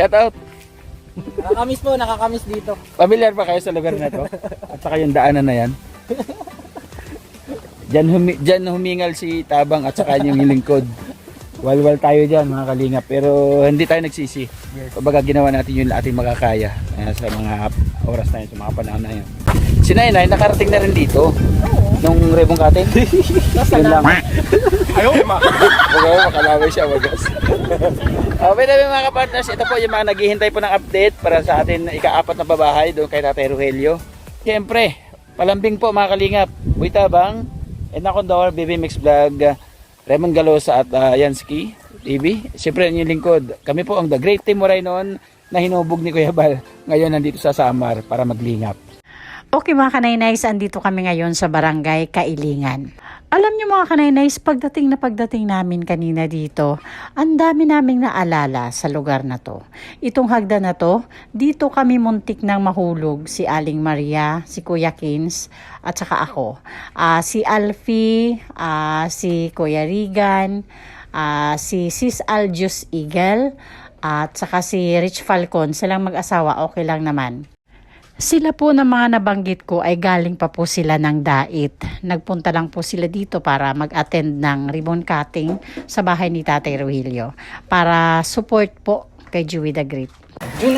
Shout out. Nakakamiss po, nakakamiss dito. Familiar pa kayo sa lugar na to? At saka yung daanan na yan? Diyan, humi, diyan humingal si Tabang at saka yung lingkod. Walwal tayo dyan mga kalingap pero hindi tayo nagsisi. Kumbaga ginawa natin yung ating makakaya eh, sa mga oras na yun, sa mga panahon na yun. Si Nainay nakarating na rin dito. Nung rebong cutting. Yun lang. Ayaw, ma. Huwag ako makalaway siya, wagas. uh, by the way mga kapartners, ito po yung mga naghihintay po ng update para sa atin na ikaapat na babahay doon kay Tatay Rogelio. Siyempre, palambing po mga kalingap. Uy Tabang, and Condor, BB Mix Vlog, uh, Raymond Galosa at uh, Yansky TV. Siyempre, yung lingkod. Kami po ang The Great Team Moray noon na hinubog ni Kuya Bal. Ngayon nandito sa Samar para maglingap. Okay mga kanaynays, andito kami ngayon sa barangay Kailingan. Alam niyo mga kanaynays, pagdating na pagdating namin kanina dito, ang dami naming naalala sa lugar na to. Itong hagda na to, dito kami muntik nang mahulog si Aling Maria, si Kuya Kins, at saka ako. Ah, si Alfie, ah, si Kuya Regan, ah, si Sis Aljus Eagle, at saka si Rich Falcon, silang mag-asawa, okay lang naman. Sila po na mga nabanggit ko ay galing pa po sila ng dait. Nagpunta lang po sila dito para mag-attend ng ribbon cutting sa bahay ni Tatay Rogelio para support po kay Joey the Great.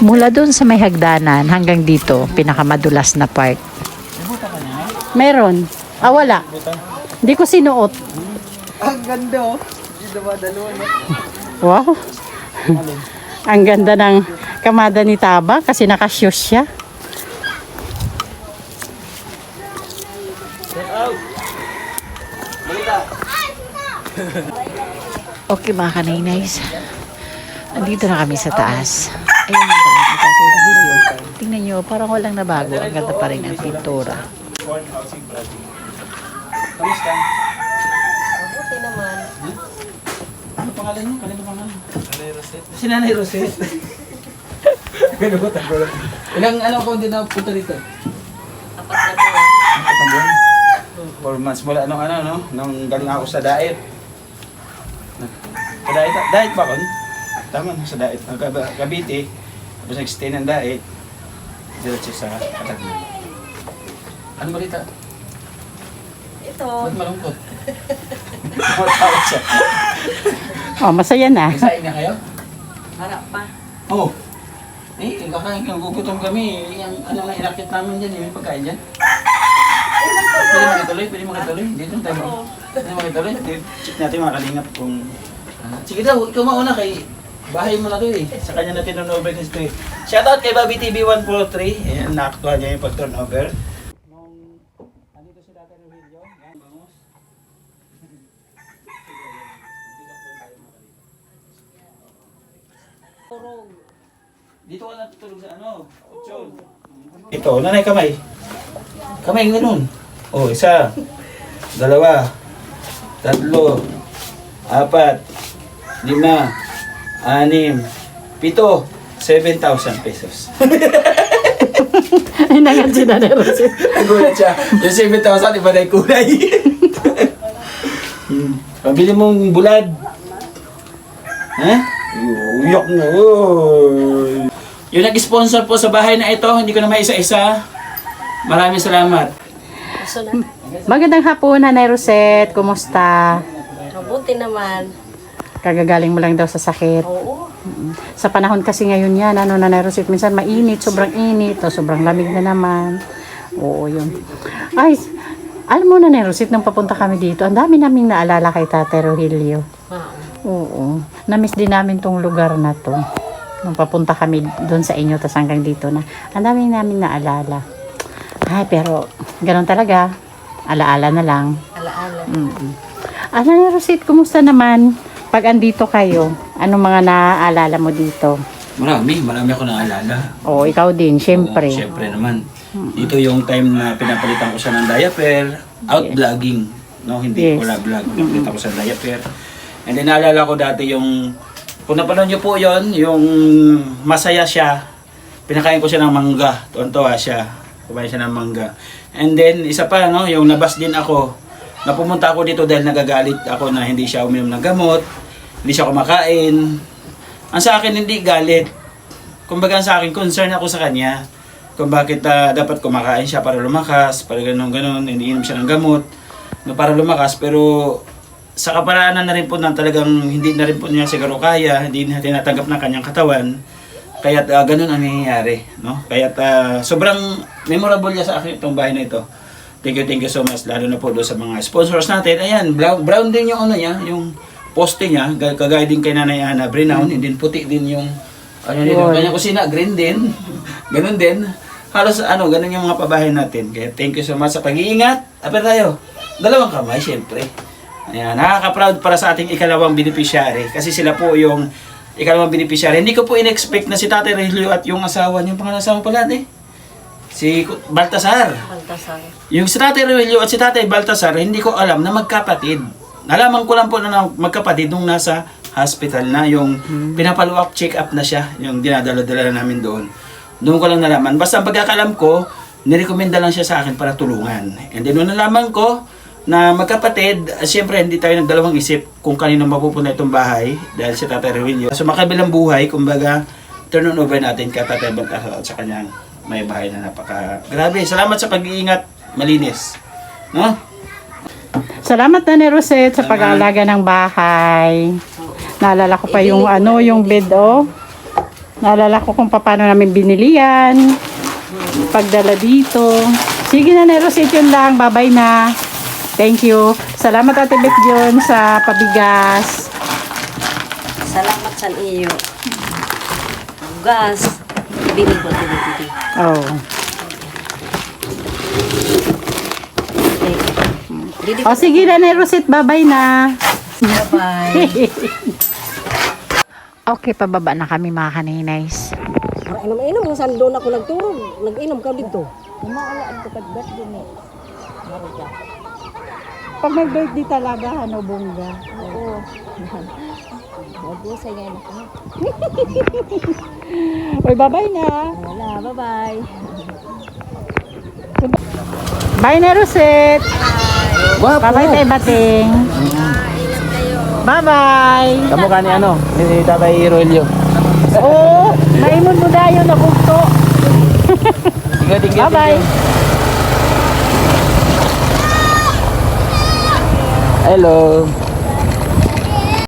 Mula doon sa may hagdanan hanggang dito, pinakamadulas na part. Meron. Ah, wala. Hindi ko sinuot. Ang ganda oh. Wow. Ang ganda ng kamada ni Taba kasi nakashoes siya. Okay mga kanaynays. Andito na kami sa taas. Ayun na pala, kita kayo ng video. Tingnan nyo, parang walang nabago. Ang ganda pa rin ang pintura. Kamusta? Mabuti naman. Ano pangalan mo? Kalimutan pangalan. Si Nanay Rosette. Pinukutan ko lang. Ilang ano ko hindi na punta dito? Apat na po. Kapag buwan? Four months mula nung ano no? Nung galing ako sa diet. Diet, diet ba kon? Tama no, sa diet. Ang Cavite. Tapos nag-stay ng diet. Diretso sa Katagnan. Ano balita? Ito. Ba't malungkot? Matawa siya. Oh, masaya na. Nagsaing na kayo? Harap pa. Oo. Oh. Eh, kakain kang gugutom kami. Yung ano na inakit namin dyan, yung pagkain dyan. Pwede makituloy, pwede makituloy. Dito tayo. Pwede makituloy. Check natin mga kalingap kung... Ah, sige daw, ikaw mauna kay... Bahay mo na to eh. Sa kanya na kasi ito eh. Shoutout kay Bobby TV 143. Ayan, naaktuhan niya yung pag-turnover. Nung andito si Dati Rogelio, yan, bangus. Dito ka natutulog sa ano? Ochon. Ito, nanay kamay. Kamay ganun. Oh, isa. Dalawa. Tatlo. Apat. Lima. Anim. Pito. 7,000 pesos. Ay, nangan si Nanay Rosette. Nagulat siya. Yung 7,000, iba na yung kulay. hmm. Pabili mong bulad. Ha? Uyak na. Oy. Yung nag-sponsor po sa bahay na ito, hindi ko na maisa-isa. Maraming salamat. Na. Magandang hapon, Nanay Rosette. Kumusta? Mabuti naman. Kagagaling mo lang daw sa sakit. Oo. Sa panahon kasi ngayon yan, ano, Nanay Rosette, minsan mainit, sobrang init, o sobrang lamig na naman. Oo, yun. Ay, alam mo, Nanay Rosette, nung papunta kami dito, ang dami naming naalala kay Tate Rogelio. Oo. Namiss din namin tong lugar na to. Nung papunta kami doon sa inyo, tas hanggang dito na. Ang dami namin naalala. Ay, pero ganun talaga. Alaala na lang. Alaala. Mm-mm. Ah, Nanay Rosette, kumusta naman? Pag andito kayo, anong mga naaalala mo dito? Marami, marami ako naalala. Oo, ikaw din, syempre. Oo, syempre naman. Ito yung time na pinapalitan ko siya ng diaper, out vlogging. No, hindi Yes. wala vlog. Pinapalitan ko siya ng diaper. And then naalala ko dati yung kung napanood niyo po yon yung masaya siya, pinakain ko siya ng mangga. Tuwan-tuwa siya. Kumain siya ng mangga. And then, isa pa, no, yung nabas din ako. Napumunta ako dito dahil nagagalit ako na hindi siya uminom ng gamot. Hindi siya kumakain. Ang sa akin, hindi galit. kumbaga sa akin, concern ako sa kanya. Kung bakit ah, dapat kumakain siya para lumakas, para ganun ganun, iniinom siya ng gamot no, para lumakas. Pero sa kaparaanan na rin po na talagang hindi na rin po niya siguro kaya, hindi na tinatanggap ng kanyang katawan. Kaya uh, ganun ang nangyayari. No? Kaya sobrang memorable niya sa akin itong bahay na ito. Thank you, thank you so much. Lalo na po doon sa mga sponsors natin. Ayan, brown, brown din yung ano niya, yung poste niya. Ga- Kagaya din kay Nanay Ana, brown. And then puti din yung, ano din, yung kanyang kusina, green din. ganun din. Halos ano, ganun yung mga pabahay natin. Kaya thank you so much sa pag-iingat. Apir tayo. Dalawang kamay, syempre. Ayan, nakaka-proud para sa ating ikalawang beneficiary. Kasi sila po yung ikalawang beneficiary. Hindi ko po in-expect na si Tatay Relio at yung asawa niya, yung pangalan asawa pala eh. Si Baltasar. Baltasar. Yung si Tatay Ruelio at si Tatay Baltasar, hindi ko alam na magkapatid. Nalaman ko lang po na magkapatid nung nasa hospital na, yung pinapalo up, check up na siya, yung dinadala-dala namin doon. Doon ko lang nalaman. Basta ang pagkakalam ko, nirekomenda lang siya sa akin para tulungan. And then nung nalaman ko na magkapatid, uh, siyempre hindi tayo nagdalawang isip kung kanino mapupunta itong bahay dahil si Tatay Ruelio. So makabilang buhay, kumbaga, turn on over natin kay Tatay Baltasar at sa kanyang may bahay na napaka... Grabe, salamat sa pag-iingat. Malinis. No? Salamat na ni Rosette sa pag-aalaga ng bahay. Naalala ko pa yung ano, yung bed oh. Naalala ko kung paano namin binili yan. Pagdala dito. Sige na ni Rosette yun lang. Bye-bye na. Thank you. Salamat Ate Beth John sa pabigas. Salamat sa iyo. Gas. Bili ko ito dito. Oh. O sige na ni Rosette. Bye-bye na. Bye. okay, pababa na kami mga kaninays. Inom-inom nga saan doon ako nagturog. Nag-inom ka dito. Pag mag-birthday talaga, ano, bongga. Oo. Nagusay nga ako. Uy, bye-bye na. Wala, bye-bye. Bye na, Rosette. Bye-bye tayo, Bating. Bye-bye. Kamukha ni ano, ni Tatay Ruelio. Oo, naimon mo dayo na tingnan, Bye-bye. Hello.